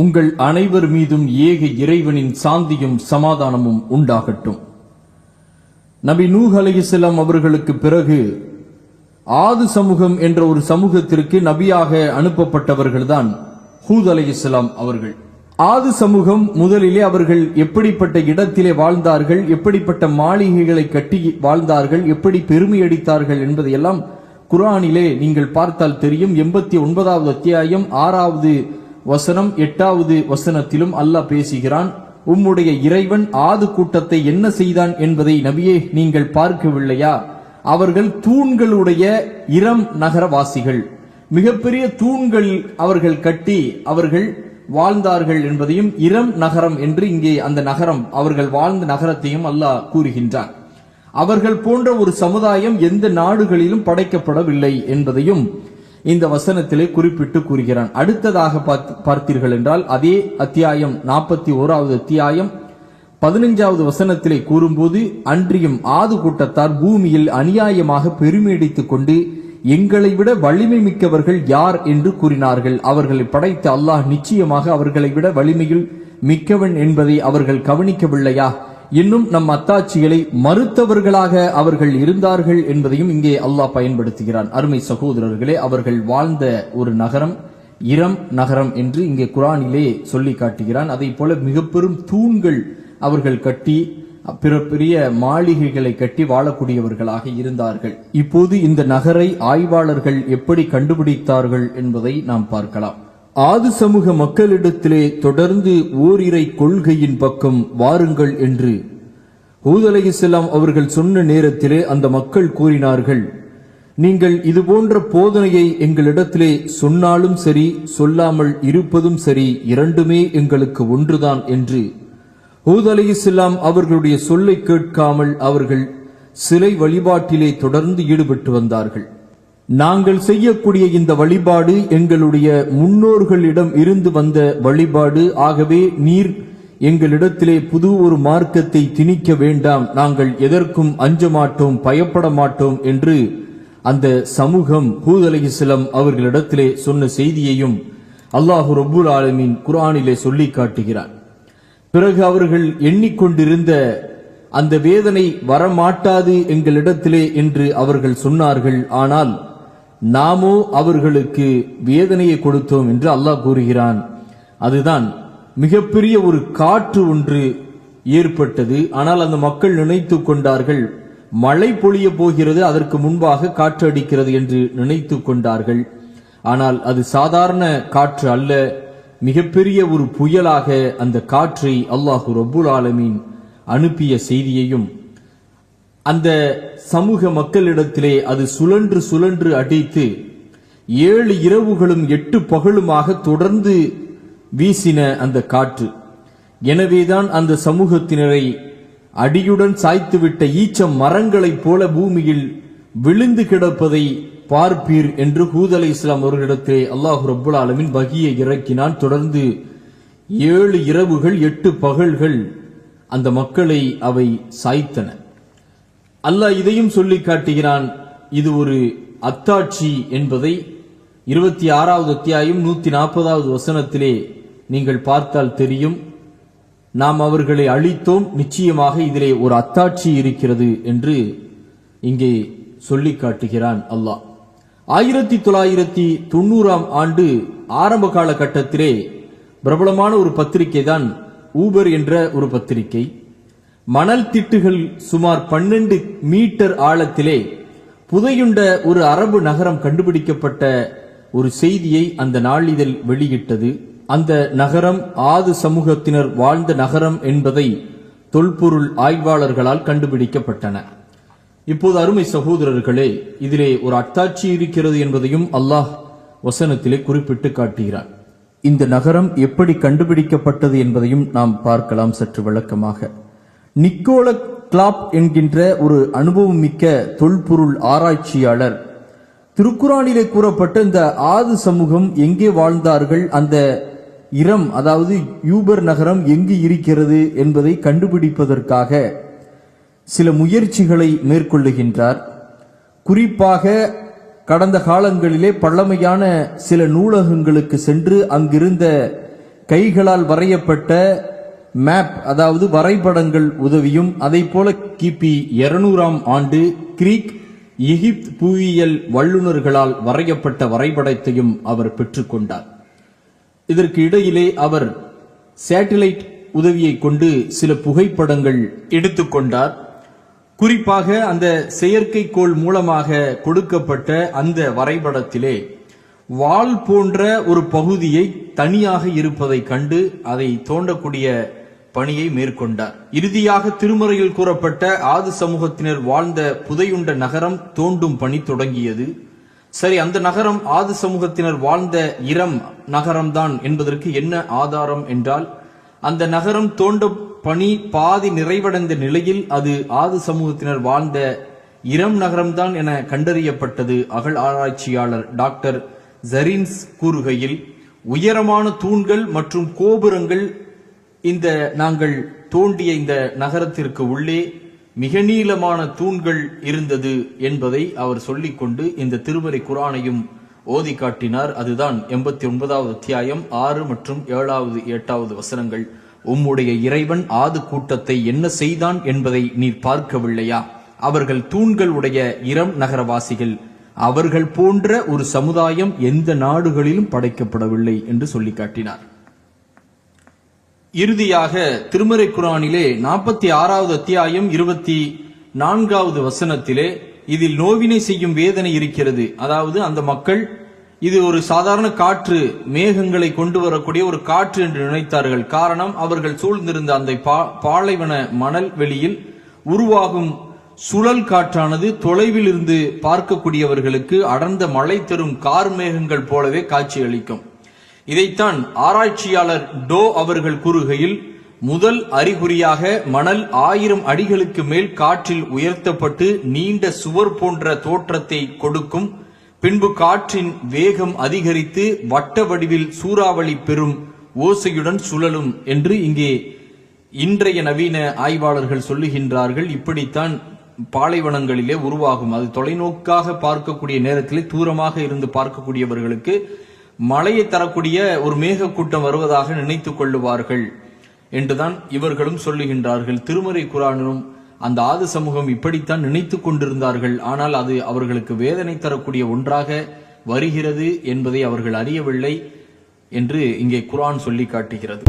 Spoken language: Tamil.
உங்கள் அனைவர் மீதும் ஏக இறைவனின் சாந்தியும் சமாதானமும் உண்டாகட்டும். நபி நூஹ் அலைஹிஸ்ஸலாம் அவர்களுக்கு பிறகு ஆது சமூகம் என்ற ஒரு சமூகத்திற்கு நபியாக அனுப்பப்பட்டவர்கள்தான் ஹூத் அலைஹிஸ்ஸலாம் அவர்கள். ஆது சமூகம் முதலிலே அவர்கள் எப்படிப்பட்ட இடத்திலே வாழ்ந்தார்கள் எப்படிப்பட்ட மாளிகைகளை கட்டி வாழ்ந்தார்கள் எப்படி பெருமை அடித்தார்கள் என்பதையெல்லாம் குர்ஆனிலே நீங்கள் பார்த்தால் தெரியும். எண்பத்தி ஒன்பதாவது அத்தியாயம் ஆறாவது வசனம் எட்டாவது வசனத்திலும் அல்லாஹ் பேசுகிறான் உம்முடைய இறைவன் ஆது கூட்டத்தை என்ன செய்தான் என்பதை நபியே நீங்கள் பார்க்கவில்லையா? அவர்கள் தூண்களுடைய இரம் நகரவாசிகள். மிகப்பெரிய தூண்கள் அவர்கள் கட்டி அவர்கள் வாழ்ந்தார்கள் என்பதையும் இரம் நகரம் என்று இங்கே அந்த நகரம் அவர்கள் வாழ்ந்த நகரத்தையும் அல்லாஹ் கூறுகின்றான். அவர்கள் போன்ற ஒரு சமுதாயம் எந்த நாடுகளிலும் படைக்கப்படவில்லை என்பதையும் இந்த வசனத்திலே குறிப்பிட்டு கூறுகிறான். அடுத்ததாக பார்த்து- பார்த்தீர்கள் என்றால் அதே அத்தியாயம் நாற்பத்தி ஓராவது அத்தியாயம் பதினைஞ்சாவது வசனத்திலே கூறும்போது அன்றியும் ஆது கூட்டத்தார் பூமியில் அநியாயமாக பெருமையடித்துக் கொண்டு எங்களை விட வலிமை மிக்கவர்கள் யார் என்று கூறினார்கள். அவர்களை படைத்த அல்லாஹ் நிச்சயமாக அவர்களை விட வலிமையில் மிக்கவன் என்பதை அவர்கள் கவனிக்கவில்லையா? இன்னும் நம் அத்தாட்சிகளை மறுத்தவர்களாக அவர்கள் இருந்தார்கள் என்பதையும் இங்கே அல்லாஹ் பயன்படுத்துகிறான். அருமை சகோதரர்களே அவர்கள் வாழ்ந்த ஒரு நகரம் இரம் நகரம் என்று இங்கே குரானிலே சொல்லி காட்டுகிறான். அதை போல மிக பெரும் தூண்கள் அவர்கள் கட்டி பிற பெரிய மாளிகைகளை கட்டி வாழக்கூடியவர்களாக இருந்தார்கள். இப்போது இந்த நகரை ஆய்வாளர்கள் எப்படி கண்டுபிடித்தார்கள் என்பதை நாம் பார்க்கலாம். ஆது சமூக மக்களிடத்திலே தொடர்ந்து ஓரிரை கொள்கையின் பக்கம் வாருங்கள் என்று ஊதலகிசெல்லாம் அவர்கள் சொன்ன நேரத்திலே அந்த மக்கள் கூறினார்கள். நீங்கள் இதுபோன்ற போதனையை எங்களிடத்திலே சொன்னாலும் சரி சொல்லாமல் இருப்பதும் சரி இரண்டுமே எங்களுக்கு ஒன்றுதான் என்று ஊதலகிசெல்லாம் அவர்களுடைய சொல்லை கேட்காமல் அவர்கள் சிலை வழிபாட்டிலே தொடர்ந்து ஈடுபட்டு வந்தார்கள். நாங்கள் செய்யக்கூடிய இந்த வழிபாடு எங்களுடைய முன்னோர்களிடம் இருந்து வந்த வழிபாடு. ஆகவே நீர் எங்களிடத்திலே புது ஒரு மார்க்கத்தை திணிக்க வேண்டாம். நாங்கள் எதற்கும் அஞ்ச மாட்டோம் பயப்பட மாட்டோம் என்று அந்த சமூகம் ஹூத் அவர்களிடத்திலே சொன்ன செய்தியையும் அல்லாஹு ரபுல் ஆலமின் குரானிலே சொல்லி காட்டுகிறார். பிறகு அவர்கள் எண்ணிக்கொண்டிருந்த அந்த வேதனை வரமாட்டாது எங்களிடத்திலே என்று அவர்கள் சொன்னார்கள். ஆனால் நாமோ அவர்களுக்கு வேதனையை கொடுத்தோம் என்று அல்லாஹ் கூறுகிறான். அதுதான் மிகப்பெரிய ஒரு காற்று ஒன்று ஏற்பட்டது. ஆனால் அந்த மக்கள் நினைத்து கொண்டார்கள் மழை பொழிய போகிறது அதற்கு முன்பாக காற்று அடிக்கிறது என்று நினைத்து கொண்டார்கள். ஆனால் அது சாதாரண காற்று அல்ல மிகப்பெரிய ஒரு புயலாக அந்த காற்றை அல்லாஹு ரபுல் ஆலமீன் அனுப்பிய செய்தியையும் அந்த சமூக மக்களிடத்திலே அது சுழன்று சுழன்று அடித்து ஏழு இரவுகளும் எட்டு பகலுமாக தொடர்ந்து வீசின அந்த காற்று. எனவேதான் அந்த சமூகத்தினரை அடியுடன் சாய்த்துவிட்ட ஈச்ச மரங்களைப் போல பூமியில் விழுந்து கிடப்பதை பார்ப்பீர் என்று ஹூத் இஸ்லாம் அவர்களிடத்திலே அல்லாஹு ரபுல் ஆலமின் பகியை இறக்கினான். தொடர்ந்து ஏழு இரவுகள் எட்டு பகல்கள் அந்த மக்களை அவை சாய்த்தன. அல்லாஹ் இதையும் சொல்லி காட்டுகிறான். இது ஒரு அத்தாட்சி என்பதை இருபத்தி ஆறாவது அத்தியாயம் நூத்தி நாற்பதாவது வசனத்திலே நீங்கள் பார்த்தால் தெரியும். நாம் அவர்களை அழித்தோம். நிச்சயமாக இதிலே ஒரு அத்தாட்சி இருக்கிறது என்று இங்கே சொல்லி காட்டுகிறான் அல்லாஹ். ஆயிரத்தி தொள்ளாயிரத்தி தொண்ணூறாம் ஆண்டு ஆரம்ப காலகட்டத்திலே பிரபலமான ஒரு பத்திரிகை தான் ஊபர் என்ற ஒரு பத்திரிகை. மணல் திட்டுகள் சுமார் பன்னெண்டு மீட்டர் ஆழத்திலே புதையுண்ட ஒரு அரபு நகரம் கண்டுபிடிக்கப்பட்ட ஒரு செய்தியை அந்த நாளிதழ் வெளியிட்டது. அந்த நகரம் ஆது சமூகத்தினர் வாழ்ந்த நகரம் என்பதை தொல்பொருள் ஆய்வாளர்களால் கண்டுபிடிக்கப்பட்டன. இப்போது அருமை சகோதரர்களே இதிலே ஒரு அத்தாட்சி இருக்கிறது என்பதையும் அல்லாஹ் வசனத்திலே குறிப்பிட்டு காட்டுகிறார். இந்த நகரம் எப்படி கண்டுபிடிக்கப்பட்டது என்பதையும் நாம் பார்க்கலாம் சற்று விளக்கமாக. நிக்கோல கிளாப் என்கின்ற ஒரு அனுபவம் மிக்க தொல்பொருள் ஆராய்ச்சியாளர். திருக்குறானிலே கூறப்பட்ட இந்த ஆது சமூகம் எங்கே வாழ்ந்தார்கள்? அந்த இரம் அதாவது யூபர் நகரம் எங்கு இருக்கிறது என்பதை கண்டுபிடிப்பதற்காக சில முயற்சிகளை மேற்கொள்ளுகின்றார். குறிப்பாக கடந்த காலங்களிலே பழமையான சில நூலகங்களுக்கு சென்று அங்கிருந்த கைகளால் வரையப்பட்ட மேப் அதாவது வரைபடங்கள் உதவியும் அதைப் போல கிபி இருநூறாம் ஆண்டு கிரீக் எகிப்த் புவியியல் வல்லுநர்களால் வரையப்பட்ட வரைபடத்தையும் அவர் பெற்றுக்கொண்டார் இதற்கு இடையிலே அவர் சேட்டிலைட் உதவியை கொண்டு சில புகைப்படங்கள் எடுத்துக்கொண்டார் குறிப்பாக அந்த செயற்கைக்கோள் மூலமாக கொடுக்கப்பட்ட அந்த வரைபடத்திலே வால் போன்ற ஒரு பகுதியை தனியாக இருப்பதை கண்டு அதை தோண்டக்கூடிய பணியை மேற்கொண்டார். இறுதியாக திருமறையில் கூறப்பட்ட ஆது சமூகத்தினர் வாழ்ந்த புதையுண்ட நகரம் தோண்டும் பணி தொடங்கியது. சரி அந்த நகரம் ஆது சமூகத்தினர் வாழ்ந்த இரம் நகரம்தான் என்பதற்கு என்ன ஆதாரம் என்றால் அந்த நகரம் தோண்டும் பணி பாதி நிறைவடைந்த நிலையில் அது ஆது சமூகத்தினர் வாழ்ந்த இரம் நகரம்தான் என கண்டறியப்பட்டது அகழ் ஆராய்ச்சியாளர் டாக்டர் ஜரீன்ஸ் கூறுகையில். உயரமான தூண்கள் மற்றும் கோபுரங்கள் இந்த நாங்கள் தோண்டிய இந்த நகரத்திற்கு உள்ளே மிக நீளமான தூண்கள் இருந்தது என்பதை அவர் சொல்லிக்கொண்டு இந்த திருமறை குரானையும் ஓதி காட்டினார். அதுதான் எண்பத்தி ஒன்பதாவது அத்தியாயம் ஆறு மற்றும் ஏழாவது எட்டாவது வசனங்கள். உம்முடைய இறைவன் ஆது கூட்டத்தை என்ன செய்தான் என்பதை நீர் பார்க்கவில்லையா? அவர்கள் தூண்கள் உடைய இரம் நகரவாசிகள். அவர்கள் போன்ற ஒரு சமுதாயம் எந்த நாடுகளிலும் படைக்கப்படவில்லை என்று சொல்லி காட்டினார். இறுதியாக திருமறை குரானிலே நாற்பத்தி ஆறாவது அத்தியாயம் இருபத்தி நான்காவது வசனத்திலே இதில் நோவினை செய்யும் வேதனை இருக்கிறது. அதாவது அந்த மக்கள் இது ஒரு சாதாரண காற்று மேகங்களை கொண்டு வரக்கூடிய ஒரு காற்று என்று நினைத்தார்கள். காரணம் அவர்கள் சூழ்ந்திருந்த அந்த பா- பாலைவன மணல் வெளியில் உருவாகும் சுழல் காற்றானது தொலைவில் இருந்து பார்க்கக்கூடியவர்களுக்கு அடர்ந்த மழை தரும் கார் மேகங்கள் போலவே காட்சியளிக்கும். இதைத்தான் ஆராய்ச்சியாளர் டோ அவர்கள் கூறுகையில் முதல் அறிகுறியாக மணல் ஆயிரம் அடிகளுக்கு மேல் காற்றில் உயர்த்தப்பட்டு நீண்ட சுவர் போன்ற தோற்றத்தை கொடுக்கும் பின்பு காற்றின் வேகம் அதிகரித்து வட்ட வடிவில் சூறாவளி பெறும் ஓசையுடன் சுழலும் என்று இங்கே இன்றைய நவீன ஆய்வாளர்கள் சொல்லுகின்றார்கள். இப்படித்தான் பாலைவனங்களிலே உருவாகும். அது தொலைநோக்காக பார்க்கக்கூடிய நேரத்திலே தூரமாக இருந்து பார்க்கக்கூடியவர்களுக்கு மழையை தரக்கூடிய ஒரு மேகக்கூட்டம் வருவதாக நினைத்துக் கொள்ளுவார்கள் என்றுதான் இவர்களும் சொல்லுகின்றார்கள். திருமறை குரானிலும் அந்த ஆது சமூகம் இப்படித்தான் நினைத்துக் கொண்டிருந்தார்கள். ஆனால் அது அவர்களுக்கு வேதனை தரக்கூடிய ஒன்றாக வருகிறது என்பதை அவர்கள் அறியவில்லை என்று இங்கே குரான் சொல்லி காட்டுகிறது.